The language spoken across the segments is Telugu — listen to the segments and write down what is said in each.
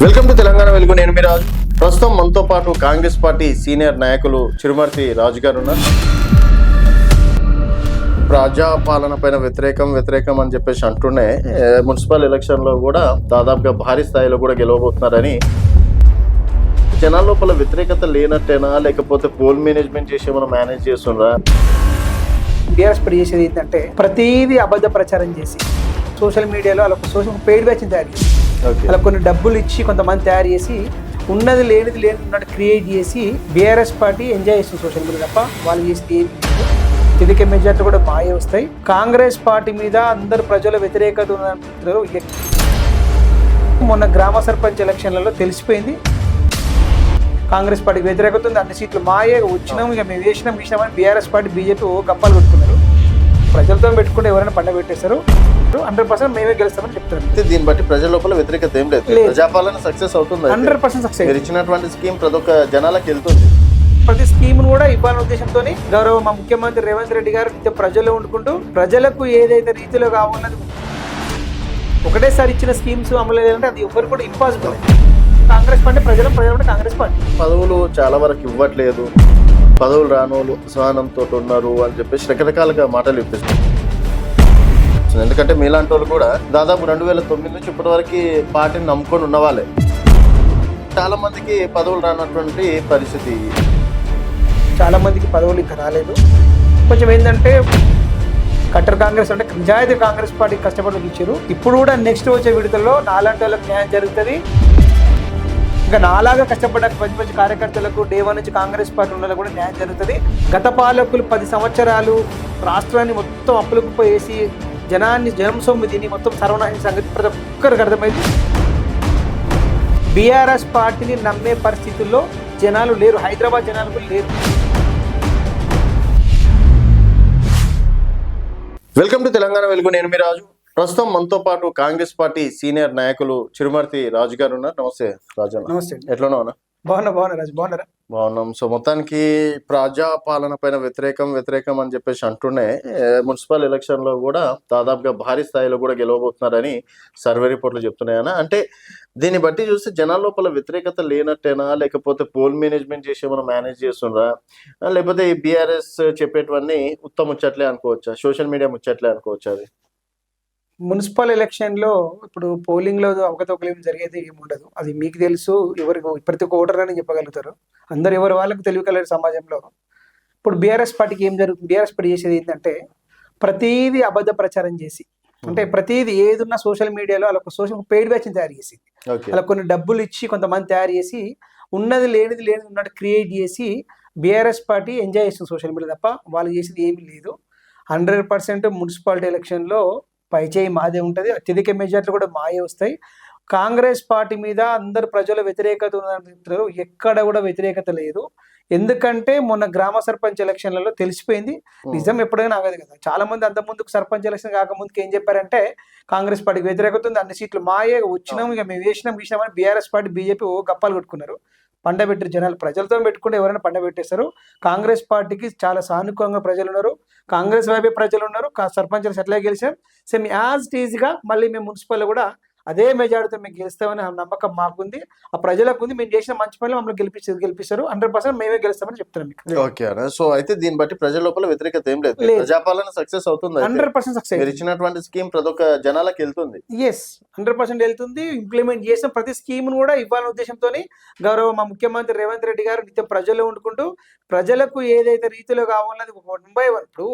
వెల్కమ్ టు తెలంగాణ వెలుగు నేను మీ రాజు. ప్రస్తుతం మనతో పాటు కాంగ్రెస్ పార్టీ సీనియర్ నాయకులు చిరుమర్తి రాజు గారు ఉన్నారు. ప్రజాపాలన పైన వ్యతిరేకం వ్యతిరేకం అని చెప్పేసి అంటూనే మున్సిపల్ ఎలక్షన్లో కూడా దాదాపుగా భారీ స్థాయిలో కూడా గెలవబోతున్నారని. జనాల లోపల వ్యతిరేకత లేనట్టేనా లేకపోతే పోల్ మేనేజ్మెంట్ చేసి ఏమైనా మేనేజ్ చేస్తుండ్రా? బీఆర్ఎస్ పడి చేసేది ఏంటంటే ప్రతిదీ అబద్ధ ప్రచారం చేసి సోషల్ మీడియాలో అలా సోషల్ పెయిడ్ బ్యాచ్ తయారు చేసి అలా కొన్ని డబ్బులు ఇచ్చి కొంతమంది తయారు చేసి ఉన్నది లేనిది లేని ఉన్నట్టు క్రియేట్ చేసి బీఆర్ఎస్ పార్టీ ఎంజాయ్ చేస్తుంది సోషల్ మీడియా తప్ప. వాళ్ళు చేస్తే తిరిగి మెజార్టీ కూడా మాయే వస్తాయి. కాంగ్రెస్ పార్టీ మీద అందరు ప్రజల వ్యతిరేకత మొన్న గ్రామ సర్పంచ్ ఎలక్షన్లలో తెలిసిపోయింది. కాంగ్రెస్ పార్టీకి వ్యతిరేకత ఉంది. అన్ని సీట్లు మాయే. వచ్చినాం ఇక మేము వేసినాం ఇచ్చినామని బీఆర్ఎస్ పార్టీ బీజేపీ గప్పాలు పెట్టుకున్నారు ప్రజలతో పెట్టుకుంటే ఎవరైనా పండగ పెట్టేస్తారు హండ్రెడ్ పర్సెంట్ మేమే గెలుస్తామని చెప్తారు. దీన్ని బట్టి ప్రజల లోపల వ్యతిరేకత ఏం లేదు. ప్రజాపాలన సక్సెస్ అవుతుంది హండ్రెడ్ పర్సెంట్ సక్సెస్ మీరు ఇచ్చినటువంటి స్కీమ్ ప్రతి ఒక్క జనాలకు వెళ్తుంది. ప్రతి స్కీమ్ను కూడా ఇవ్వాలనే ఉద్దేశంతో గౌరవ మా ముఖ్యమంత్రి రేవంత్ రెడ్డి గారు నిత్యం ప్రజల్లో ఉండుకుంటూ ప్రజలకు ఏదైతే రీతిలో కావాలన్నది ఒకటేసారి ఇచ్చిన స్కీమ్స్ అమలు చేయాలంటే అది ఎవరు కూడా ఇంపాసిబుల్ కాంగ్రెస్ పార్టీ ప్రజలు ప్రజలు కాంగ్రెస్ పార్టీ. పదవులు చాలా వరకు ఇవ్వట్లేదు. పదవులు రానోళ్ళు అసహనంతో ఉన్నారు అని చెప్పేసి రకరకాలుగా మాటలు ఇప్పిస్తారు ఎందుకంటే మీలాంటి వాళ్ళు కూడా దాదాపు రెండు వేల తొమ్మిది నుంచి ఇప్పటి వరకు పార్టీని నమ్ముకొని ఉన్నవాళ్ళే చాలా మందికి పదవులు రానటువంటి పరిస్థితి. చాలా మందికి పదవులు ఇంకా రాలేదు. కొంచెం ఏంటంటే కట్టర్ కాంగ్రెస్ అంటే నిజాయితీ కాంగ్రెస్ పార్టీ కష్టపడి ఇచ్చారు ఇప్పుడు కూడా నెక్స్ట్ వచ్చే విడుదలలో నాలాంటి వాళ్ళకి న్యాయం జరుగుతుంది. ఇంకా నాలాగా కష్టపడ్డ మంచి మంచి కార్యకర్తలకు డే వన్ నుంచి కాంగ్రెస్ పార్టీ ఉండాలి కూడా న్యాయం జరుగుతుంది. గత పాలకులు పది సంవత్సరాలు రాష్ట్రాన్ని మొత్తం అప్పులకు పోయేసి జనాన్ని జనం సొమ్ము తిని మొత్తం సర్వనాశన సంగతి ప్రతి ఒక్కరికి అర్థమైంది. బీఆర్ఎస్ పార్టీని నమ్మే పరిస్థితుల్లో జనాలు లేరు. హైదరాబాద్ జనాలు కూడా లేరు. వెల్కమ్ టు తెలంగాణ వెలుగు. నేను మీ రాజు. ప్రస్తుతం మనతో పాటు కాంగ్రెస్ పార్టీ సీనియర్ నాయకులు చిరుమర్తి రాజు గారు ఉన్నారు. నమస్తే రాజు నమస్తే ఎట్లనో అన్న? బాగున్నా బాగున్నా రాజు బాగున్నారా? బాగున్నాం. సో మొత్తానికి ప్రజా పాలన పైన వ్యతిరేకం వ్యతిరేకం అని చెప్పేసి అంటూనే ఏ, మున్సిపల్ ఎలక్షన్లో కూడా దాదాపుగా భారీ స్థాయిలో కూడా గెలవబోతున్నారని సర్వే రిపోర్ట్లు చెప్తున్నాయన అంటే దీన్ని బట్టి చూస్తే జనాల లోపల వ్యతిరేకత లేనట్టేనా? లేకపోతే పోల్ మేనేజ్మెంట్ చేసి ఏమైనా మేనేజ్ చేస్తుండ్రా ఆ, లేకపోతే ఈ బీఆర్ఎస్ చెప్పేటివన్నీ ఉత్తమ ముచ్చట్లే అనుకోవచ్చా? సోషల్ మీడియా ముచ్చట్లే అనుకోవచ్చా అది? మున్సిపల్ ఎలక్షన్లో ఇప్పుడు పోలింగ్లో అవకతవకలు ఏం జరిగేది ఏమి ఉండదు. అది మీకు తెలుసు ఎవరికి ప్రతి ఒక్క ఓటర్ అని చెప్పగలుగుతారు. అందరు ఎవరి వాళ్ళకు తెలియగలరు సమాజంలో. ఇప్పుడు బీఆర్ఎస్ పార్టీకి ఏం జరుగుతుంది బీఆర్ఎస్ పార్టీ చేసేది ఏంటంటే ప్రతిదీ అబద్ధ ప్రచారం చేసి అంటే ప్రతిదీ ఏదున్నా సోషల్ మీడియాలో అలా ఒక సోషల్ పెయిడ్ బ్యాచ్ తయారు చేసి అలా కొన్ని డబ్బులు ఇచ్చి కొంతమంది తయారు చేసి ఉన్నది లేనిది లేనిది ఉన్నట్టు క్రియేట్ చేసి బీఆర్ఎస్ పార్టీ ఎంజాయ్ చేస్తుంది సోషల్ మీడియా తప్ప. వాళ్ళు చేసేది ఏమీ లేదు. హండ్రెడ్ పర్సెంట్ మున్సిపాలిటీ ఎలక్షన్లో పైచేయి మాదే ఉంటుంది. అత్యధిక మెజార్టీలు కూడా మాయే వస్తాయి. కాంగ్రెస్ పార్టీ మీద అందరు ప్రజల వ్యతిరేకత ఉన్నంటారు ఎక్కడ కూడా వ్యతిరేకత లేదు. ఎందుకంటే మొన్న గ్రామ సర్పంచ్ ఎలక్షన్లలో తెలిసిపోయింది. నిజం ఎప్పుడైనా ఆగదు కదా. చాలా మంది అంత ముందుకు సర్పంచ్ ఎలక్షన్ కాకముందుకు ఏం చెప్పారంటే కాంగ్రెస్ పార్టీకి వ్యతిరేకత ఉంది అన్ని సీట్లు మాయే వచ్చినాం ఇక మేము వేసినాం వేసినామని బీఆర్ఎస్ పార్టీ బీజేపీ ఓ గప్పాలు కొట్టుకున్నారు. పండబెట్టిన జనాలు ప్రజలతో పెట్టుకుంటే ఎవరైనా పండ కాంగ్రెస్ పార్టీకి చాలా సానుకూలంగా ప్రజలు ఉన్నారు కాంగ్రెస్ వైపే ప్రజలు ఉన్నారు కా- సర్పంచ్లు సెటిల్ గెలిచాం సేమ్ యాజ్ ఈజీగా మళ్ళీ మేము మున్సిపల్ కూడా అదే మెజారిటీతో మేము గెలుస్తామని ఆ నమ్మకం మాకుంది. ఆ ప్రజలకు ఉంది. మేము చేసిన మంచి పనులు మమ్మల్ని గెలిపించారు గెలిపిస్తారు. హండ్రెడ్ పర్సెంట్ మేమే గెలుస్తామని చెప్తున్నాం మీకు. ఓకే అన్న. సో అయితే దీన్ని బట్టి ప్రజల లోపల వ్యతిరేకత ఏం లేదు. ప్రజాపాలన సక్సెస్ అవుతుంది. హండ్రెడ్ పర్సెంట్ మీరు సక్సెస్ ఇచ్చినటువంటి స్కీమ్ ప్రతి ఒక్క జనాలకు వెళ్తుంది. ఎస్ హండ్రెడ్ పర్సెంట్ వెళ్తుంది. ఇంప్లిమెంట్ చేసిన ప్రతి స్కీమ్ను కూడా ఇవ్వాలనే ఉద్దేశంతో గౌరవ మా ముఖ్యమంత్రి రేవంత్ రెడ్డి గారు నిత్యం ప్రజల్లో ఉండుకుంటూ ప్రజలకు ఏదైతే రీతిలో కావాలన్నది వన్ బై వన్ ఇప్పుడు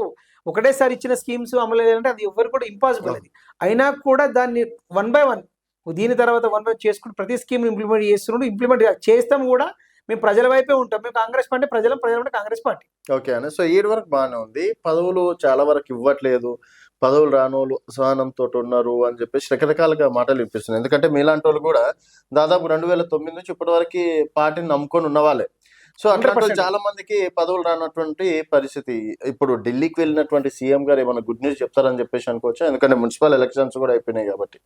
ఒకటేసారి ఇచ్చిన స్కీమ్స్ అమలు చేయాలంటే అది ఎవరు కూడా ఇంపాసిబుల్ అది. అయినా కూడా దాన్ని వన్ బై వన్ దీని తర్వాత వన్ బై చేసుకుని ప్రతి స్కీమ్ ఇంప్లిమెంట్ చేస్తున్నాడు ఇంప్లిమెంట్ చేస్తాం కూడా మేము ప్రజల వైపే ఉంటాం. మేము కాంగ్రెస్ పార్టీ ప్రజల ప్రజల అంటే కాంగ్రెస్ పార్టీ. ఓకే అండి సో ఏడు వరకు బాగానే ఉంది. పదవులు చాలా వరకు ఇవ్వట్లేదు. పదవులు రానోళ్ళు సహనంతో ఉన్నారు అని చెప్పేసి రకరకాలుగా మాటలు వినిపిస్తున్నాయి. ఎందుకంటే మీలాంటి వాళ్ళు కూడా దాదాపు రెండు వేల తొమ్మిది నుంచి ఇప్పటి వరకు పార్టీని నమ్ముకొని ఉన్నవాళ్ళే సో 100%. చాలా మందికి పదవులు రానటువంటి పరిస్థితి. ఇప్పుడు ఢిల్లీకి వెళ్ళినటువంటి సీఎం గారు ఏమైనా గుడ్ న్యూస్ చెప్తారని చెప్పేసి అనుకోవచ్చు? ఎందుకంటే మున్సిపల్ ఎలక్షన్స్ కూడా అయిపోయినాయి కాబట్టి.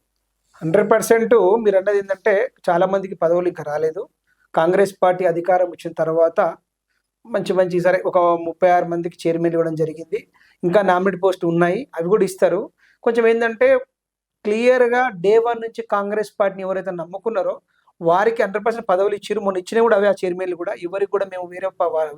హండ్రెడ్ పర్సెంట్ మీరు అన్నది ఏంటంటే చాలా మందికి పదవులు ఇంకా రాలేదు. కాంగ్రెస్ పార్టీ అధికారం వచ్చిన తర్వాత మంచి మంచి సరే ఒక ముప్పై ఆరు మందికి చైర్మన్ ఇవ్వడం జరిగింది. ఇంకా నామినేట్ పోస్ట్ ఉన్నాయి. అవి కూడా ఇస్తారు. కొంచెం ఏంటంటే క్లియర్గా డే వన్ నుంచి కాంగ్రెస్ పార్టీని ఎవరైతే నమ్ముకున్నారో వారికి హండ్రెడ్ పర్సెంట్ పదవులు ఇచ్చారు. మొన్న ఇచ్చిన కూడా అవే ఆ చైర్మన్లు కూడా. ఎవరికి కూడా మేము వేరే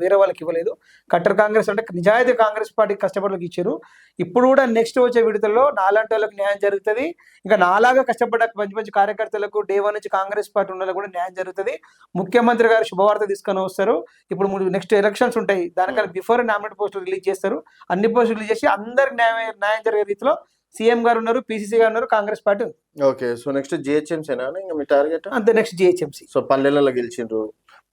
వేరే వాళ్ళకి ఇవ్వలేదు. కట్టర్ కాంగ్రెస్ అంటే నిజాయితీ కాంగ్రెస్ పార్టీకి కష్టపడలకు ఇచ్చారు. ఇప్పుడు కూడా నెక్స్ట్ వచ్చే విడతల్లో నాలాంటి వాళ్ళకి న్యాయం జరుగుతుంది. ఇంకా నాలాగా కష్టపడ్డ మంచి మంచి కార్యకర్తలకు డే వన్ నుంచి కాంగ్రెస్ పార్టీ ఉన్న కూడా న్యాయం జరుగుతుంది. ముఖ్యమంత్రి గారు శుభవార్త తీసుకొని వస్తారు. ఇప్పుడు నెక్స్ట్ ఎలక్షన్స్ ఉంటాయి. దానికన్నా బిఫోర్ నామినేట్ పోస్టులు రిలీజ్ చేస్తారు. అన్ని పోస్టులు రిలీజ్ చేసి అందరికి న్యాయం న్యాయం జరిగే రీతిలో సీఎం గారు ఉన్నారు పిసిసి గారు ఉన్నారు కాంగ్రెస్ పార్టీ ఉంది. ఓకే సో నెక్స్ట్ జిహెచ్ఎంసీనా? ఇంకా మీ టార్గెట్? అంతే నెక్స్ట్ జిహెచ్ఎంసీ. సో పల్లెలలో గెలిచిండ్రు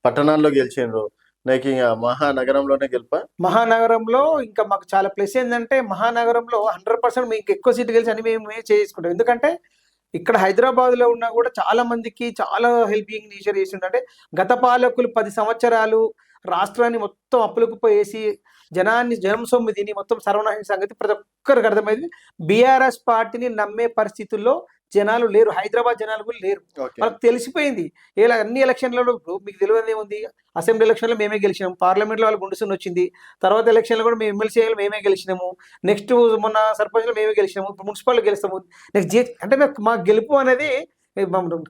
పట్టణాల్లో గెలిచిండ్రు నాకు ఇంకా మహానగరంలోనే గెలుపా? మహానగరంలో ఇంకా మాకు చాలా ప్లస్ ఏంటంటే మహానగరంలో హండ్రెడ్ పర్సెంట్ మీకు ఎక్కువ సీట్లు గెలిచి అని మేము చేసుకుంటాం. ఎందుకంటే ఇక్కడ హైదరాబాద్లో ఉన్నా కూడా చాలా మందికి చాలా హెల్పింగ్ నేచర్ చేసిండు. అంటే గత పాలకులు పది సంవత్సరాలు రాష్ట్రాన్ని మొత్తం అప్పులకు పోయేసి జనాన్ని జనం సొమ్ము తిని మొత్తం సర్వనాశన సంగతి ప్రతి ఒక్కరికి అర్థమైంది. బీఆర్ఎస్ పార్టీని నమ్మే పరిస్థితుల్లో జనాలు లేరు. హైదరాబాద్ జనాలు కూడా లేరు. వాళ్ళకి తెలిసిపోయింది. ఇలా అన్ని ఎలక్షన్లలో మీకు తెలియదు ఏముంది? అసెంబ్లీ ఎలక్షన్లో మేమే గెలిచినాం. పార్లమెంట్లో వాళ్ళు గుండుసుని వచ్చింది. తర్వాత ఎలక్షన్లో కూడా మేము ఎమ్మెల్సీ మేమే గెలిచినాము. నెక్స్ట్ మొన్న సర్పంచ్లో మేమే గెలిచినాము. ఇప్పుడు మున్సిపాలిటీ గెలుస్తాము. నెక్స్ట్ జే అంటే మాకు మా గెలుపు అనేది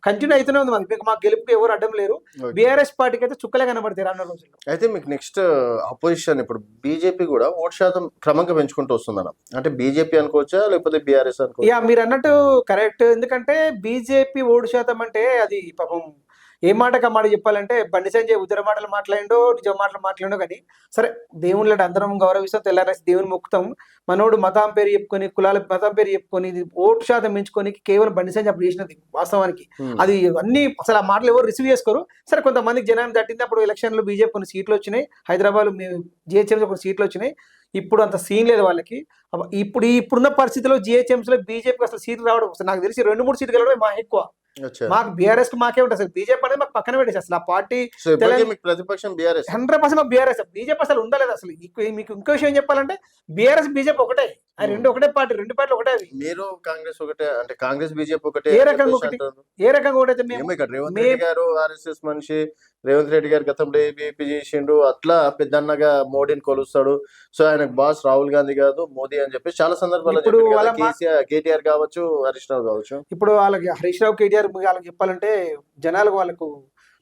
కంటిన్యూ అవుతూనే ఉంది మాకు. మీకు మా గెలుపుకి ఎవరు అడ్డం లేరు. బీఆర్ఎస్ పార్టీకి అయితే చుక్కలే కనబడతాయి రానున్న రోజుల్లో. అయితే మీకు నెక్స్ట్ అపోజిషన్ ఇప్పుడు బీజేపీ కూడా ఓటు శాతం క్రమంగా పెంచుకుంటూ వస్తుందన్న. అంటే బీజేపీ అనుకోవచ్చా లేకపోతే బీఆర్ఎస్ అనుకోవచ్చా? యా మీరు అన్నట్టు కరెక్ట్ ఎందుకంటే బీజేపీ ఓటు శాతం అంటే అది పాపం ఏ మాటకి మాట చెప్పాలంటే బండి సంజయ్ ఉదర మాటలు మాట్లాడిండో నిజ మాటలు మాట్లాడిండో కానీ సరే దేవుళ్ళ అందరం గౌరవిస్తాం తెల్లారేసి దేవుని మొక్కుతాం. మనోడు మతం పేరు చెప్పుకొని కులాల మతం పేరు చెప్పుకొని ఓటు శాతం పెంచుకొని కేవలం బండి సంజయ్ అప్పుడు చేసినది వాస్తవానికి. అది అన్ని అసలు ఆ మాటలు ఎవరు రిసీవ్ చేసుకోరు. సరే కొంతమందికి జనాన్ని తట్టింది అప్పుడు ఎలక్షన్లో బీజేపీ కొన్ని సీట్లు వచ్చినాయి హైదరాబాద్ జిహెచ్ఎంసీ కొన్ని సీట్లు వచ్చినాయి. ఇప్పుడు అంత సీన్ లేదు వాళ్ళకి. ఇప్పుడు ఇప్పుడున్న పరిస్థితిలో జిహెచ్ఎంసీలో బీజేపీకి అసలు సీట్లు రావడం నాకు తెలిసి రెండు మూడు సీట్లు గెలవడం మా ఎక్కువ మాకు బీఆర్ఎస్కి మాకే ఉంటుంది అసలు. బీజేపీ అనేది మాకు పక్కన పెట్టేసి అసలు ఆ పార్టీ ప్రతిపక్షం BRS hundred percent BRS BJP అసలు ఉండలేదు అసలు. మీకు ఇంకో విషయం చెప్పాలంటే బీఆర్ఎస్ బీజేపీ ఒకటే. ఆ రెండు ఒకటే పార్టీ రెండు పార్టీలు ఒకటే అవి. మీరు కాంగ్రెస్ ఒకటే అంటే కాంగ్రెస్ బీజేపీ ఒకటే ఏ రకంగా ఒకటి? ఏ రకంగా అయితే మేము ఇక్కడ రేవంత్ రెడ్డి గారు ఆర్ఎస్ఎస్ మనిషి రేవంత్ రెడ్డి గారు గతంలో ఏబీపీ చేసిండు అట్లా పెద్దన్నగా మోడీని కొలుస్తాడు. సో ఆయనకు బాస్ రాహుల్ గాంధీ కాదు మోదీ అని చెప్పేసి చాలా కేసీఆర్ కేటీఆర్ కావచ్చు హరీష్ రావు కావచ్చు. ఇప్పుడు వాళ్ళకి హరీష్ రావు కేటీఆర్ వాళ్ళకి చెప్పాలంటే జనాలకు వాళ్ళకు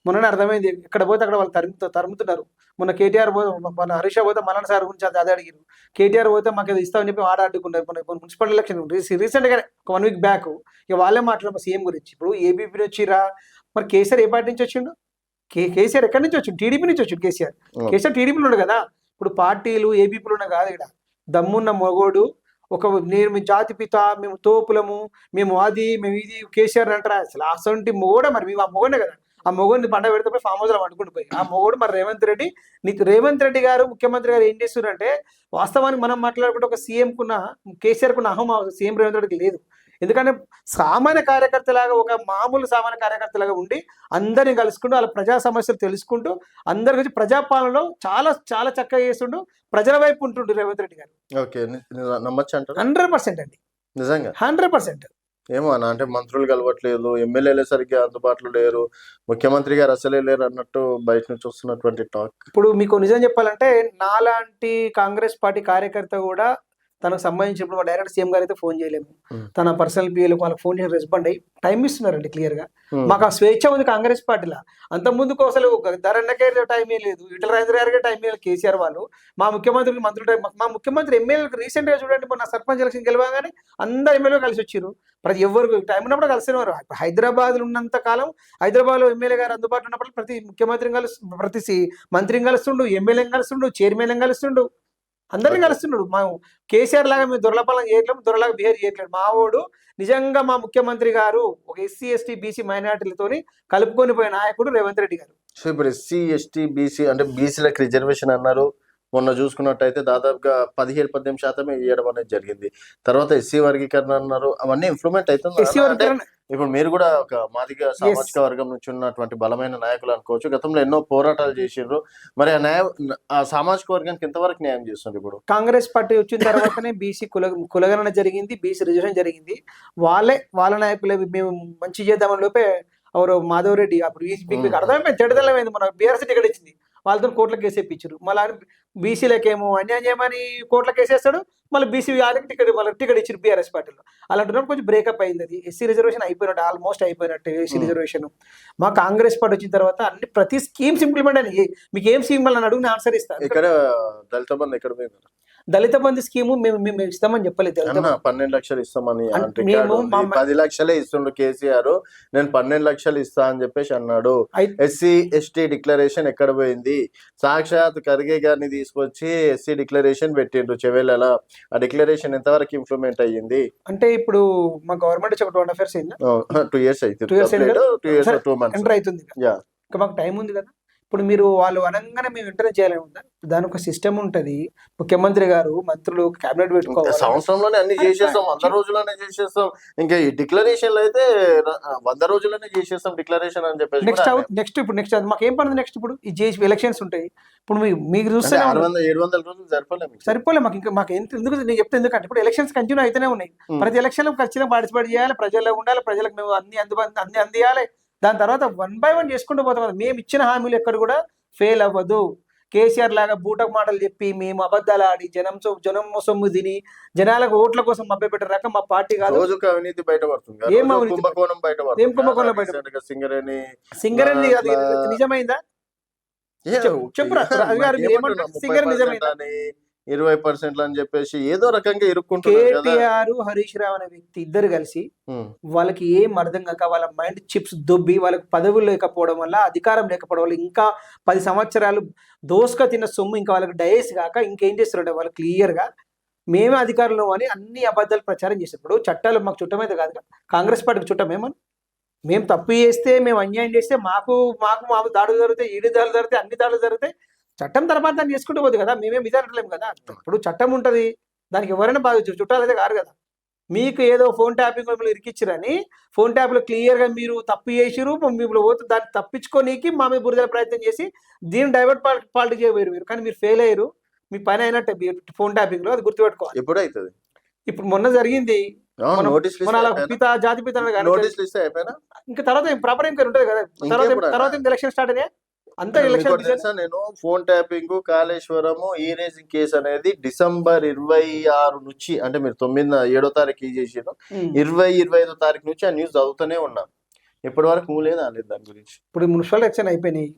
మొన్ననే అర్థమైంది. ఎక్కడ పోతే అక్కడ వాళ్ళు తరుము తరుముతున్నారు. మొన్న కేటీఆర్ పోతే మన హరీష్ పోతే మల్లన్న సార్ గురించి అది అదే అడిగారు కేటీఆర్ పోతే మాకు ఇది ఇస్తామని చెప్పి ఆడ అడ్డుకున్నారు. మన ఇప్పుడు మున్సిపల్ ఎలక్షన్ రీసెంట్గా ఒక వన్ వీక్ బ్యాక్ ఇక వాళ్ళే మాట్లాడారు సీఎం గురించి. ఇప్పుడు ఏబీపీ వచ్చిరా మరి కేసీఆర్ ఏ పార్టీ నుంచి వచ్చిండు? కే కేసీఆర్ ఎక్కడి నుంచి వచ్చిండు? టీడీపీ నుంచి వచ్చిండు కేసీఆర్. కేసీఆర్ టీడీపీలో ఉండు కదా. ఇప్పుడు పార్టీలు ఏబీపీలు ఉన్న కాదు ఇక్కడ. దమ్మున్న మొగోడు ఒక నేను మీ జాతి పిత మేము తోపులము మేము అది మేము ఇది కేసీఆర్ అంటారా? అసలు అసలు మొగోడ మరి? మేము ఆ మొగోడే కదా. ఆ మొగోడిని పండ పెడితే ఫామ్ హౌస్ పండుకుంటూ పోయి. ఆ మొగోడు మరి రేవంత్ రెడ్డి నీకు రేవంత్ రెడ్డి గారు ముఖ్యమంత్రి గారు ఏం చేస్తున్నారంటే వాస్తవానికి మనం మాట్లాడుకుంటే ఒక సీఎంకున్న కేసీఆర్ కున్న అహం సీఎం రేవంత్ రెడ్డికి లేదు. ఎందుకంటే సామాన్య కార్యకర్తలాగా ఒక మామూలు సామాన్య కార్యకర్తలాగా ఉండి అందరిని కలుసుకుంటూ వాళ్ళ ప్రజా సమస్యలు తెలుసుకుంటూ అందరి గురించి ప్రజాపాలనలో చాలా చాలా చక్కగా చేస్తుండు. ప్రజల వైపు ఉంటుండు రేవంత్ రెడ్డి గారు. ఓకే. నమ్మచ్చు అంటారు? హండ్రెడ్ పర్సెంట్ అండి. నిజంగా? Hundred percent. ఏమో అన్న అంటే మంత్రులు కలవట్లేదు ఎమ్మెల్యేలు సరిగ్గా అందుబాటులో లేరు ముఖ్యమంత్రి గారు అసలే లేరు అన్నట్టు బయట నుంచి వస్తున్నటువంటి టాక్. ఇప్పుడు మీకు నిజం చెప్పాలంటే నాలాంటి కాంగ్రెస్ పార్టీ కార్యకర్త కూడా తనకు సంబంధించినప్పుడు డైరెక్ట్ సీఎం గారు అయితే ఫోన్ చేయలేము. తన పర్సనల్ పిఎలకు వాళ్ళకి ఫోన్ చేసి రెస్పాండ్ అయ్యి టైం ఇస్తున్నారండి క్లియర్గా Hmm. మాకు ఆ స్వేచ్ఛ ఉంది కాంగ్రెస్ పార్టీలో. అంత ముందుకు అసలు ధరన్నకే టైం లేదు. ఇటల రాజేంద్ర గారికి టైం లేదు. కేసీఆర్ వాళ్ళు మా ముఖ్యమంత్రికి మంత్రులు టైం మా ముఖ్యమంత్రి ఎమ్మెల్యేలకు రీసెంట్గా చూడండి మొన్న సర్పంచ్ ఎలక్షన్ గెలవగానే అందరు ఎమ్మెల్యే కలిసి వచ్చారు. ప్రతి ఎవరు టైం ఉన్నప్పుడు కలిసినారు హైదరాబాద్లో ఉన్నంత కాలం హైదరాబాద్లో ఎమ్మెల్యే గారు అందుబాటులో ఉన్నప్పుడు ప్రతి ముఖ్యమంత్రిని కలుసు ప్రతి మంత్రిని కలుస్తుండు ఎమ్మెల్యేని కలుస్తుండు చైర్మన్ కలుస్తుండు. అందరిని. కలుస్తున్నాడు. మా కేసీఆర్ లాగా మేము దొరలపాలన చేయట్లేదు దొరలాగా బిహేవ్ చేయట్లేదు మా వాడు నిజంగా మా ముఖ్యమంత్రి గారు ఒక ఎస్సీ ఎస్టీ బీసీ మైనార్టీలతోని కలుపుకొని పోయిన నాయకుడు రేవంత్ రెడ్డి గారు. సో ఇప్పుడు ఎస్సీ ఎస్టీ బీసీ అంటే బీసీలకు రిజర్వేషన్ అన్నారు. మొన్న చూసుకున్నట్టయితే దాదాపుగా పదిహేడు పద్దెనిమిది శాతమే ఇవ్వడం అనేది జరిగింది. తర్వాత ఎస్సీ వర్గీకరణ అన్నారు. అవన్నీ ఇంప్రూవ్మెంట్ అవుతుంది? ఇప్పుడు మీరు కూడా ఒక మాదిగ సామాజిక వర్గం నుంచి ఉన్నటువంటి బలమైన నాయకులు అనుకోవచ్చు. గతంలో ఎన్నో పోరాటాలు చేసిండ్రు. మరి ఆ న్యాయం ఆ సామాజిక వర్గానికి ఎంతవరకు న్యాయం చేస్తుంది ఇప్పుడు? కాంగ్రెస్ పార్టీ వచ్చిన తర్వాతనే బీసీ కుల కులగణన జరిగింది బీసీ రిజర్వేషన్ జరిగింది. వాళ్ళే వాళ్ళ నాయకులే మేము మంచి చేద్దామని లోపే ఎవరు మాధవ్ రెడ్డి అప్పుడు Hmm. అర్థమైపోయింది చెడదలమైంది మన బీఆర్సీ టికెట్ ఇచ్చింది? వాళ్ళతో కోట్ల కేసు ఇప్పించారు మళ్ళీ బీసీలకేమో అన్యాయం చేయమని కోట్ల కేసు వేస్తాడు మళ్ళీ బీసీ వాళ్ళకి టికెట్ వాళ్ళకి టికెట్ ఇచ్చారు బీఆర్ఎస్ పార్టీలో. అలాంటి కొంచెం బ్రేకప్ అయింది అది ఎస్సీ రిజర్వేషన్ అయిపోయినట్టు ఆల్మోస్ట్ అయిపోయినట్టు ఎస్సీ Hmm. రిజర్వేషన్. మా కాంగ్రెస్ పార్టీ వచ్చిన తర్వాత అన్ని ప్రతి స్కీమ్స్ ఇంప్లిమెంట్ అయినాయి మీకు ఏం స్కీమ్ అని అడుగుని ఆన్సర్ ఇస్తాను ఇక్కడ దళిత బంధు ఎక్కడ పోయింది? దళిత బంధు స్కీము మేము మేము ఇస్తామని చెప్పలేదు. పన్నెండు లక్షలు ఇస్తామని మేము పది లక్షలే ఇస్తుండు కేసీఆర్. నేను పన్నెండు లక్షలు ఇస్తా అని చెప్పేసి అన్నాడు. ఎస్సీ ఎస్టీ డిక్లరేషన్ ఎక్కడ పోయింది? సాక్షాత్ ఖర్గే గారిని తీసుకొచ్చి ఎస్సీ డిక్లరేషన్ పెట్టిండ్రు చెవెళ్ళ ఆ డిక్లరేషన్ ఎంతవరకు ఇంప్లిమెంట్ అయ్యింది? అంటే ఇప్పుడు మా గవర్నమెంట్ వచ్చి ఒక టూ అఫేర్స్ అయిందా? టూ ఇయర్స్ అయితే అయింది? కదా? Two years two months. Enter అవుతుంది మాకు టైం ఉంది కదా? ఇప్పుడు మీరు వాళ్ళు అనగానే మేము వెంటనే చేయాలని ఉందా? దాని ఒక సిస్టమ్ ఉంటది. ముఖ్యమంత్రి గారు మంత్రులు కేబినెట్ పెట్టుకోవాలి. సంవత్సరంలోనే అన్ని చేసేస్తాం వంద రోజుల్లోనే చేసేస్తాం. ఇంకా ఈ డిక్లరేషన్ అయితే వంద రోజుల్లోనే చేసేస్తాం డిక్లరేషన్ అని చెప్పేసి నెక్స్ట్ నెక్స్ట్ ఇప్పుడు నెక్స్ట్ మాకు ఏం పని నెక్స్ట్ ఇప్పుడు? ఈ చేసి ఎలక్షన్స్ ఉంటాయి. ఇప్పుడు మీకు చూస్తే ఏడు వందల రోజులు సరిపోలేము సరిపోలే మాకు ఇంకా మాకు ఎంత ఎందుకు నేను చెప్తే ఎందుకంటే ఇప్పుడు ఎలక్షన్స్ కంటిన్యూ అయితేనే ఉన్నాయి. ప్రతి ఎలక్షన్ ఖచ్చితంగా పార్టిసిపేట్ చేయాలి ప్రజల్లో ఉండాలి ప్రజలకు మేము అన్ని అందుబాటు అన్ని అందియాలి. దాని తర్వాత వన్ బై వన్ చేసుకుంటూ పోతాం కదా. మేము ఇచ్చిన హామీలు ఎక్కడ కూడా ఫెయిల్ అవ్వదు కేసీఆర్ లాగా బూటకు మాటలు చెప్పి మేము అబద్ధాలు ఆడి జనం జనం సొమ్ము తిని జనాలకు ఓట్ల కోసం మభ్యపెట్టే రకం మా పార్టీ కాదు రోజుకు అవినీతి బయటపడుతుంది. ఏం కుంభకోణం కుంభకోణం సింగరేణి నిజమైందా చెప్పురా. సింగరేణి 30% నిజమైందా? ఇరవై పర్సెంట్ అని చెప్పేసి ఏదో రకంగా కేటీఆర్ హరీష్ రావు అనే వ్యక్తి ఇద్దరు కలిసి వాళ్ళకి ఏం అర్థం కాక వాళ్ళ మైండ్ చిప్స్ దొబ్బి వాళ్ళకి పదవులు లేకపోవడం వల్ల అధికారం లేకపోవడం వల్ల ఇంకా పది సంవత్సరాలు దోసుక తిన్న సొమ్ము ఇంకా వాళ్ళకి డయేస్ కాక ఇంకేం చేస్తారంటే వాళ్ళు క్లియర్గా మేమే అధికారంలో అని అన్ని అబద్ధాలు ప్రచారం చేసేప్పుడు చట్టాలు మాకు చుట్టమైతే కాదు కాంగ్రెస్ పార్టీకి చుట్టం ఏమని మేము తప్పు చేస్తే మేము అన్యాయం చేస్తే మాకు మాకు మాకు దాడులు జరుగుతాయి ఈడి దాడులు జరుగుతాయి అన్ని దాడులు జరుగుతాయి చట్టం తర్వాత దాన్ని చేసుకుంటూ పోదు కదా మేమేం ఇది అనట్లేము కదా ఇప్పుడు చట్టం ఉంటది దానికి ఎవరైనా బాగా చు- చుట్టాలు అయితే కాదు కదా. మీకు ఏదో ఫోన్ ట్యాపింగ్ మిమ్మల్ని ఇరికిచ్చిరని ఫోన్ ట్యాప్లో క్లియర్గా మీరు తప్పు చేసిరు మిమ్మల్ని పోతే దాన్ని తప్పించుకోనీకి మా మీద బురదల ప్రయత్నం చేసి దీన్ని డైవర్ట్ పాలిటీ చేయబోయారు మీరు. కానీ మీరు ఫెయిల్ అయ్యారు మీ పని అయినట్టే ఫోన్ ట్యాపింగ్లో అది గుర్తుపెట్టుకోవాలి. ఎప్పుడు అవుతుంది ఇప్పుడు మొన్న జరిగింది. పిత జాతి పిత ఇంకా తర్వాత ప్రాపర్ ఇంకా ఉంటుంది కదా. తర్వాత తర్వాత ఎలక్షన్ స్టార్ట్ అయినాయి? అంతా ఎలక్షన్ నేను ఫోన్ ట్యాపింగ్ కాళేశ్వరము ఈ రేజింగ్ కేసు అనేది డిసెంబర్ ఇరవై ఆరు నుంచి అంటే మీరు తొమ్మిది ఏడో తారీఖు చేసారు ఇరవై ఇరవై ఐదో తారీఖు నుంచి ఆ న్యూస్ చదువుతూనే ఉన్నా. ఇప్పటి వరకు లేదా లేదు దాని గురించి? ఇప్పుడు మున్సిపల్ ఎలక్షన్ అయిపోయినాయి.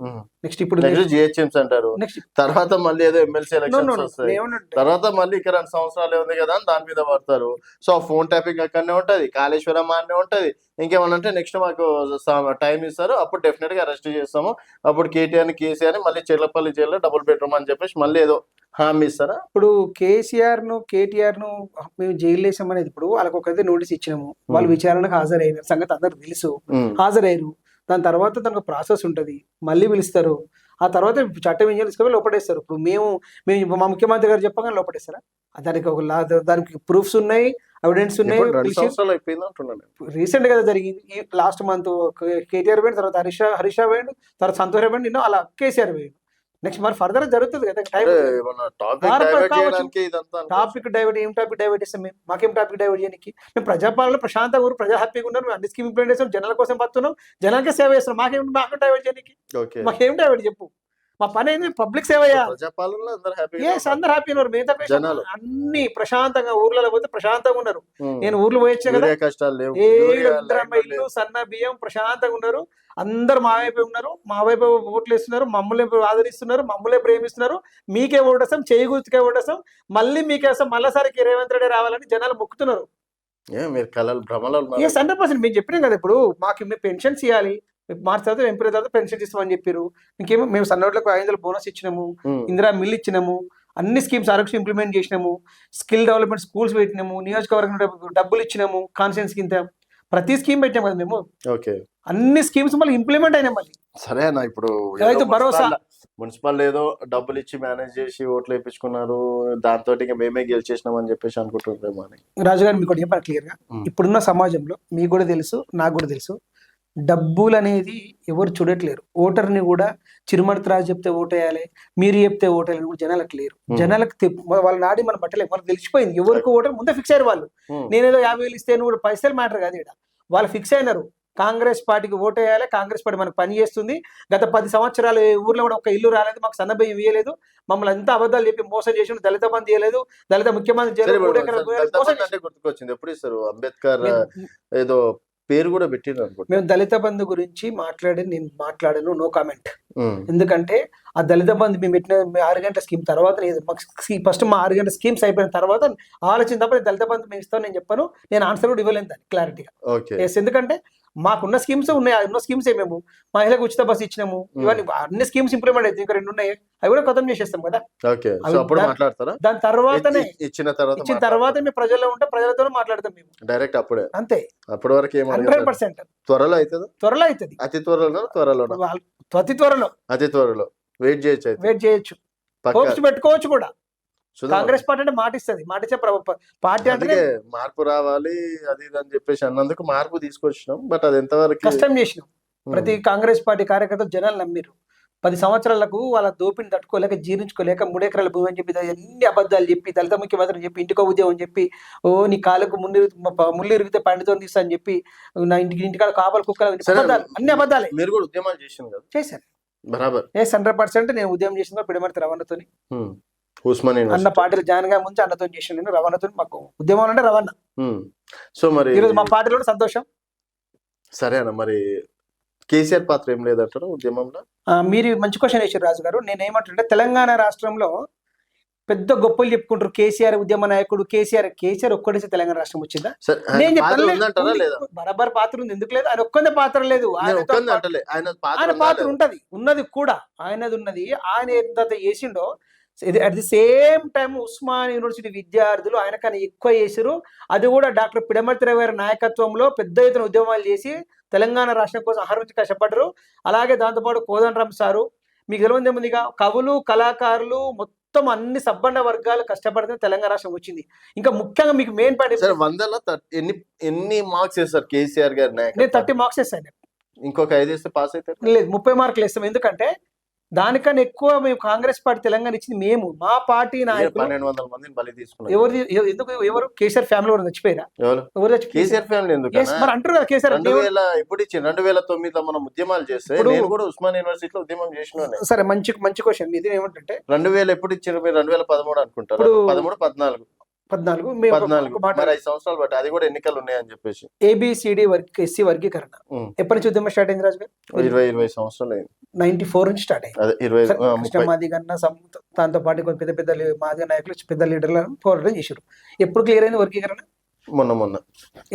నెక్స్ట్ ఇప్పుడు నెక్స్ట్ జిహెచ్ఎంస్ అంటారు. తర్వాత మళ్ళీ ఏదో ఎమ్మెల్సీ ఎలక్షన్స్ వస్తాయి. తర్వాత మళ్ళీ ఇక్కడ రెండు సంవత్సరాలు ఉంది కదా అని దాని మీద పడతారు. సో ఫోన్ ట్యాపింగ్ అక్కడనే ఉంటది కాళేశ్వరం అనే ఉంటది. ఇంకేమన్నా అంటే నెక్స్ట్ మాకు టైం ఇస్తారు. అప్పుడు డెఫినెట్గా అరెస్ట్ చేస్తాము. అప్పుడు కేటీఆర్ కేసీఆర్ మళ్ళీ చెర్లపల్లి జైల్లో డబుల్ బెడ్రూమ్ అని చెప్పేసి మళ్ళీ ఏదో హామీ ఇస్తారా? ఇప్పుడు కేసీఆర్ను కేటీఆర్ను మేము జైలు వేసామనేది ఇప్పుడు వాళ్ళకి ఒకైతే నోటీస్ ఇచ్చినాము. వాళ్ళు. విచారణకు హాజరయ్యారు. సంగతి అందరికి తెలుసు. హాజరయ్యారు. దాని తర్వాత దానికి ప్రాసెస్ ఉంటది. మళ్ళీ పిలుస్తారు. ఆ తర్వాత చట్టం ఏం తీసుకొని లోపడేస్తారు ఇప్పుడు మేము మేము మా ముఖ్యమంత్రి గారు చెప్పగానే లోపడేస్తారా దానికి ఒక దానికి ప్రూఫ్స్ ఉన్నాయి. ఎవిడెన్స్ ఉన్నాయి రీసెంట్గా జరిగింది. ఈ లాస్ట్ మంత్ కేటీఆర్ పోయింది తర్వాత హరీష్ హరీష్ పోయిండు తర్వాత సంతోష్ పోయిండు నిన్న అలా కేసీఆర్ పోయిండు. నెక్స్ట్ మరి ఫర్దర్ జరుగుతుంది కదా టాపిక్ వారం డైవర్ట్ ఏం టాపిక్ డైవర్ట్ చేస్తాం మేము? మాకేం టాపిక్ డైవర్ట్ చేయడానికి మేము ప్రజాపాలన ప్రశాంతంగా ఊరు ప్రజా హ్యాపీగా ఉన్నారు మేము అన్ని స్కీమ్ ఇంప్లిమెంట్ చేస్తాం జనాల కోసం పడుతున్నాం జనాలకే సేవ చేస్తున్నాం మాకేం మాకేం డైవర్ట్ చేయడానికి మాకేం డైవర్ట్ చెప్పు? మా పని ఏంది? పబ్లిక్ సేవ అందరు ఎస్ అందరు హ్యాపీ ఉన్నారు. మిగతా. అన్ని ప్రశాంతంగా ఊర్లలో పోతే ప్రశాంతంగా ఉన్నారు. నేను ఊర్లో పోయొచ్చా కదా. ఇల్లు. సన్న బియ్యం ప్రశాంతంగా ఉన్నారు. అందరు మా వైపే ఉన్నారు. మా వైపు ఓట్లు వేస్తున్నారు. మమ్మల్ని ఆదరిస్తున్నారు. మమ్మల్ని ప్రేమిస్తున్నారు. మీకే ఓటేస్తాం. చేయి గుర్తుకే ఓటేస్తాం. మళ్ళీ మీకేస్తాం. మళ్ళీసారికి రేవంత్ రెడ్డి రావాలని జనాలు మొక్కుతున్నారు. మీరు కళలు భ్రమలు హండ్రెడ్ పర్సెంట్ మేము చెప్పినాం కదా ఇప్పుడు మాకు పెన్షన్స్ ఇవ్వాలి మార్చి తర్వాత ఎంపీ తర్వాత పెన్షన్ ఇస్తామని చెప్పారు ఇంకేమో మేము సన్నోట్లకు ఐదు వందల బోనస్ ఇచ్చినాము ఇందిరా మిల్ ఇచ్చినాము అన్ని స్కీమ్స్ ఆరోగ్య ఇంప్లిమెంట్ చేసినాము స్కిల్ డెవలప్మెంట్ స్కూల్స్ పెట్టినాము నియోజకవర్గం డబ్బు- డబ్బులు ఇచ్చినాము కాన్ఫిడెన్స్ కింద. ప్రతి స్కీమ్ పెట్టాం కదా మేము. ఓకే. అన్ని స్కీమ్స్ మళ్ళీ ఇంప్లిమెంట్ అయినాయి మళ్ళీ. సరే అన్న ఇప్పుడు భరోసా. మున్సిపల్- ఏదో డబ్బులు ఇచ్చి మేనేజ్ చేసి ఓట్లు వేయించుకున్నారు దాంతో ఇంకా మేమే గెలిచేసినాం అని చెప్పేసి అనుకుంటున్నారేమో అని. రాజుగారు మీకు చెప్పారు క్లియర్గా? మ్మ్. ఇప్పుడున్న సమాజంలో మీకు కూడా తెలుసు నాకు కూడా తెలుసు. డబ్బులు అనేది ఎవరు చూడట్లేరు. ఓటర్ని కూడా చిరుమర్తి రాజు చెప్తే ఓటేయాలి మీరు చెప్తే ఓటేయాలని కూడా జనాలకు లేరు. జనాలకు వాళ్ళ నాడి మన పట్టలేదు వాళ్ళకి తెలిసిపోయింది. ఎవరికి ఓటర్ ముందే ఫిక్స్ అయ్యారు వాళ్ళు. నేనేదో యాభై వేలు ఇస్తే నువ్వు పైసలు మ్యాటర్ కాదు ఇక్కడ వాళ్ళు ఫిక్స్ అయినారు. కాంగ్రెస్ పార్టీకి ఓటు వేయాలి కాంగ్రెస్ పార్టీ మనకు పని చేస్తుంది. గత పది సంవత్సరాలు ఊర్లో కూడా ఒక ఇల్లు రాలేదు మాకు సన్నబియ్యం ఇవ్వలేదు మమ్మల్ని అంతా అబద్ధాలు చెప్పి మోసం చేసి దళిత బంధు చేయలేదు దళిత ముఖ్యమంత్రి గుర్తుకొచ్చింది. ఎప్పుడు ఇస్తారు? అంబేద్కర్ ఏదో పేరు కూడా అనుకుంటా. మేము దళిత బంధు గురించి మాట్లాడి నేను మాట్లాడాను నో కామెంట్ ఎందుకంటే ఆ దళిత బంధు మేము పెట్టిన ఆరు గంటల స్కీమ్ తర్వాత ఫస్ట్ మా ఆరు గంటల స్కీమ్స్ అయిపోయిన తర్వాత ఆలోచన తప్ప దళిత బంధు మేము ఇస్తాను నేను చెప్పాను నేను ఆన్సర్ కూడా ఇవ్వలేను దాన్ని క్లారిటీగా ఎస్ ఎందుకంటే మాకున్న స్కీమ్స్ ఉన్నాయి ఉన్న స్కీమ్స్ మేము. మహిళకు ఉచిత బస్సు ఇచ్చినాము. ఇవన్నీ అన్ని స్కీమ్స్ ఇంప్లిమెంట్ అయితే ఇంకా రెండు ఉన్నాయి. అవి కూడా ఖతం చేసేస్తాం కదా. అప్పుడు మాట్లాడతారా? దాని తర్వాతనే ఇచ్చి- ఇచ్చిన తర్వాత ఇచ్చిన తర్వాత మేము ప్రజల్లో ఉంటే ప్రజలతో మాట్లాడతాం మేము. డైరెక్ట్ అప్పుడే. అంతే. అప్పటి వరకు హండ్రెడ్. పర్సెంట్. త్వరలో అవుతుందా? త్వరలో అవుతుంది. అతి త్వరలో త్వరలో అతి త్వరలో. అతి త్వరలో. వెయిట్ చేయొచ్చు వెయిట్ చేయొచ్చు. పెట్టుకోవచ్చు కూడా. కాంగ్రెస్ పార్టీ అంటే మాట ఇస్తుంది మాట ఇచ్చే ప్ర- ప- పార్టీ అంటే మార్పు రావాలి అది ఇది అని చెప్పేసి అన్నందుకు మార్పు తీసుకొచ్చినాం బట్ అది ఎంతవరకు కష్టం చేసినాం. ప్రతి కాంగ్రెస్ పార్టీ కార్యకర్తలు జనాలు నమ్మిరు పది సంవత్సరాలకు వాళ్ళ దోపిని తట్టుకోలేక జీర్ణించుకోలేక మూడెకరాల భూమి అని చెప్పి అన్ని అబద్ధాలు చెప్పి దళిత ముఖ్యమంత్రి అని చెప్పి ఇంటికో ఉద్యోగం అని చెప్పి ఓ నీ కాళ్ళకు ముళ్ళు ముళ్ళు ఇరిగితే పండితో తీస్తా అని చెప్పి నా ఇంటికి ఇంటికాడ కాపలు కుక్కలు. అబద్ధాలు అన్ని అబద్ధాలే. మీరు కూడా ఉద్యమాలు చేసింది కదా? చేశాను బరాబర్. ఎస్ హండ్రెడ్ పర్సెంట్ నేను ఉద్యమం చేసిన పిడమర్తి రవాణాతో ఉమ్, ఉస్మాన్ అన్న పార్టీలో జాయిన్గా ముందు అన్నతో చేసిన నేను రవాణాతో మాకు ఉద్యమం అంటే రవాణా. సో మరి ఈరోజు మా పార్టీలో సంతోషం. సరే అన్న మరి కేసీఆర్ పాత్ర ఏం లేదంటారు ఉద్యమంలో? మీరు మంచి క్వశ్చన్ వేసారు రాజు గారు నేను ఏమంటుంటే తెలంగాణ రాష్ట్రంలో పెద్ద గొప్పలు చెప్పుకుంటారు. కేసీఆర్ ఉద్యమ నాయకుడు కేసీఆర్ కేసీఆర్ ఒక్కడేసి తెలంగాణ రాష్ట్రం వచ్చిందా? నేను చెప్తాను బరాబర్ పాత్ర ఉంది. ఎందుకు లేదు? ఆయన ఒక్కందే పాత్ర లేదు. ఆయన పాత్ర? ఉంటది. ఉన్నది కూడా. ఆయనది ఉన్నది. ఆయన ఎంత చేసిండో at the same time Osman university విద్యార్థులు ఆయన కన్నా ఎక్కువ చేసిరు అది కూడా డాక్టర్ పిడమర్తి రవి గారి నాయకత్వంలో పెద్ద ఎత్తున ఉద్యమాలు చేసి తెలంగాణ రాష్ట్రం కోసం అహర్నిశి కష్టపడ్డరు. అలాగే దాంతోపాటు కోదండరామ్ సారు. మీకు తెలియదు ఏముందిగా కవులు కళాకారులు మొత్తం అన్ని సబ్బండ వర్గాలు కష్టపడితే తెలంగాణ రాష్ట్రం వచ్చింది. ఇంకా ముఖ్యంగా మీకు మెయిన్ పాయింట్ సరే వందల ఎన్ని ఎన్ని మార్క్స్ వేస్తారు కేసీఆర్ గారి నేను? థర్టీ మార్క్స్ వేస్తాను ఇంకొక ఐదు వేస్తే పాస్ అవుతారు లేదు ముప్పై మార్కులు వేస్తాం. ఎందుకంటే దానికన్నా ఎక్కువ మేము కాంగ్రెస్ పార్టీ తెలంగాణ ఇచ్చింది మేము మా పార్టీ పన్నెండు వందల మందిని బలి తీసుకున్నారు. ఎవరు ఎవ- ఎందుకు ఎవరు? కేసీఆర్ ఫ్యామిలీ ఎవరు చచ్చిపోయారా? ఎవరు? కేసీఆర్ ఫ్యామిలీ ఎందుకు మరి అంటారు కదా కేసీఆర్ రెండు వేల ఎప్పుడు ఇచ్చింది రెండు వేల తొమ్మిదిలో మనం ఉద్యమాలు చేస్తే నేను కూడా ఉస్మాన్ యూనివర్సిటీలో ఉద్యమం చేసిన సరే మంచి మంచి క్వశ్చన్. ఇది ఏమంటే రెండు వేల ఎప్పుడు ఇచ్చారు మీరు? రెండు వేల పదమూడు అనుకుంటారు? పదమూడు పద్నాలుగు. పద్నాలుగు. పద్నాలుగు. మరి ఐదు సంవత్సరాలు బట్టి అది కూడా ఎన్నికలు ఉన్నాయని చెప్పేసి. ఏబిసిడి వర్గ ఎస్సీ వర్గీకరణ. ఎప్పటి నుంచి ఉద్యమం స్టార్ట్ అయింది రాజు ఇరవై ఇరవై సంవత్సరాలు నైన్టీ ఫోర్ నుంచి స్టార్ట్ అయింది. ఇరవై సరే, ఆ, కృష్ణ ముప్పై. మాది కన్నా దాంతో పాటు కొన్ని పెద్ద పెద్ద మాదిగ నాయకులు పెద్ద లీడర్లు పోరాటం చేశారు. ఎప్పుడు క్లియర్ అయింది వర్గీకరణ? మొన్న మొన్న.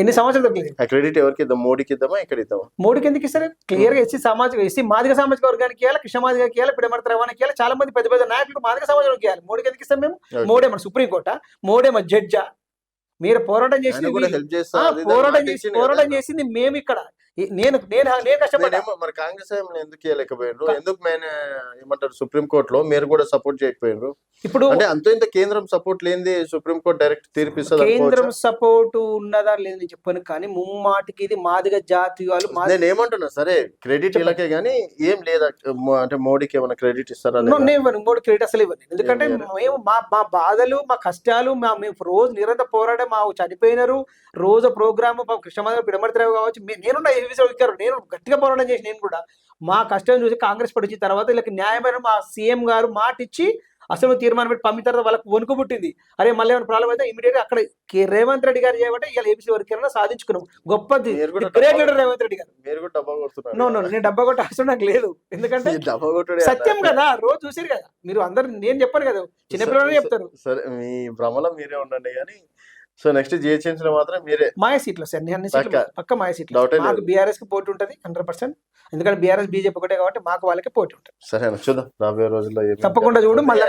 ఎన్ని సంవత్సరాలు ఆ క్రెడిట్ ఎవరికి ఇద్దాం మోడీకి ఇద్దామా ఇక్కడ ఇద్దామా మూడుకి ఎందుకు ఇస్తారు? క్లియర్గా ఎస్సీ సామాజిక ఎస్సీ మాదిగ సామాజిక వర్గానికి ఇవ్వాలి కృష్ణ మాదిగకి ఇవ్వాలి పిడమర్తి రవాణాకి ఇవ్వాలి చాలా మంది పెద్ద పెద్ద నాయకులు మాదిగ సమాజానికి ఇవ్వాలి. మూడుకి ఎందుకు ఇస్తాం మేము? Okay. మోడేమో సుప్రీంకోర్ట మోడేమో జడ్జా. మీరు పోరాటం చేసింది పోరాటం చేసి పోరాటం. చేసింది మేము ఇక్కడ. నేను నేను నేను కష్టపడ్డా. మరి కాంగ్రెస్ ఎందుకు ఇవ్వలేకపోయినరు ఎందుకు ఏమంటారు సుప్రీం కోర్టులో? మీరు కూడా సపోర్ట్ చేయకపోయినరు ఇప్పుడు అంటే అంత ఇంత కేంద్రం సపోర్ట్ లేనిది సుప్రీం కోర్ట్ డైరెక్ట్ తీర్పిస్తుంది కేంద్రం సపోర్ట్ ఉన్నదా లేదు నేను చెప్పాను కానీ ముమ్మాటికి ఇది మాదిగ జాతీయాలు నేను ఏమంటున్నా సరే క్రెడిట్ ఇలాకే గానీ ఏం లేదా? అంటే మోడీకి ఏమైనా క్రెడిట్ ఇస్తారా? నేను ఇవ్వను. ఇంకోటి క్రెడిట్ అసలు ఇవ్వను. ఎందుకంటే? మేము మా మా బాధలు మా కష్టాలు మా మేము రోజు నిరంతర పోరాడే మా చనిపోయినారు రోజు ప్రోగ్రామ్ కృష్ణమాధవ పిడమర్తిరావు కావచ్చు నేనున్న వచ్చారు నేను గట్టిగా పోరాటం చేసి నేను కూడా మా కష్టం చూసి కాంగ్రెస్ పార్టీ వచ్చిన తర్వాత వీళ్ళకి న్యాయమైన మా సీఎం గారు మాట ఇచ్చి అసలు తీర్మానం పెట్టి పంపిన తర్వాత వాళ్ళకి వణుకు పుట్టింది. అరే మళ్ళీ ఏమైనా ప్రాబ్లం అయితే ఇమీడియట్ అక్కడ రేవంత్ రెడ్డి గారు చేయబట్టే ఇలా ఏబీసీ వరకు సాధించుకున్నాం. గొప్పది. గ్రేట్ లీడర్ రేవంత్ రెడ్డి గారు. మీరు కూడా డబ్బా కొడుతున్నారు నో నో నేను డబ్బా కొట్ట అవసరం నాకు లేదు. ఎందుకంటే సత్యం. కదా రోజు చూసారు కదా. మీరు అందరు నేను చెప్పాను కదా చిన్నపిల్లలు చెప్తారు. సరే మీ భ్రమలో మీరే ఉండండి కానీ సో నెక్స్ట్ జిహెచ్ఎంసీ లో మాత్రం మీరే. మాయ సీట్లు వస్తాయి అన్ని అన్ని సీట్లు పక్కా. మాయ సీట్లు మాకు. బీఆర్ఎస్కి పోటీ ఉంటుంది హండ్రెడ్ పర్సెంట్ ఎందుకంటే బీఆర్ఎస్ బీజేపీ ఒకటే కాబట్టి మాకు వాళ్ళకి పోటీ ఉంటుంది. సరే చూద్దాం. రాబోయే రోజుల్లో తప్పకుండా చూడు, మళ్ళా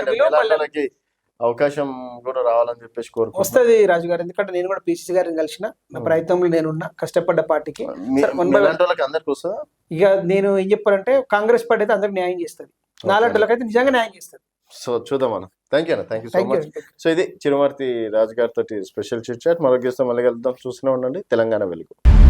అవకాశం కూడా రావాలని చెప్పేసి కోరుకుంటున్నాను వస్తుంది రాజు గారు ఎందుకంటే నేను కూడా పిసిసి గారిని కలిసిన నా Hmm. ప్రయత్నంలో నేనున్నా కష్టపడ్డ పార్టీకి. సరే, ఇక నేను ఏం చెప్పానంటే కాంగ్రెస్ పార్టీ అయితే అందరికి న్యాయం చేస్తుంది. నాలాంటి వాళ్ళకైతే నిజంగా న్యాయం చేస్తుంది. సో చూద్దాం అన్న. థ్యాంక్ యూ అన్న thank you so much so ఇది చిరుమర్తి రాజు గారితో స్పెషల్ చిట్ చాట్ మరొక మళ్ళీ కలుద్దాం. చూస్తూనే ఉండండి. తెలంగాణ వెలుగు.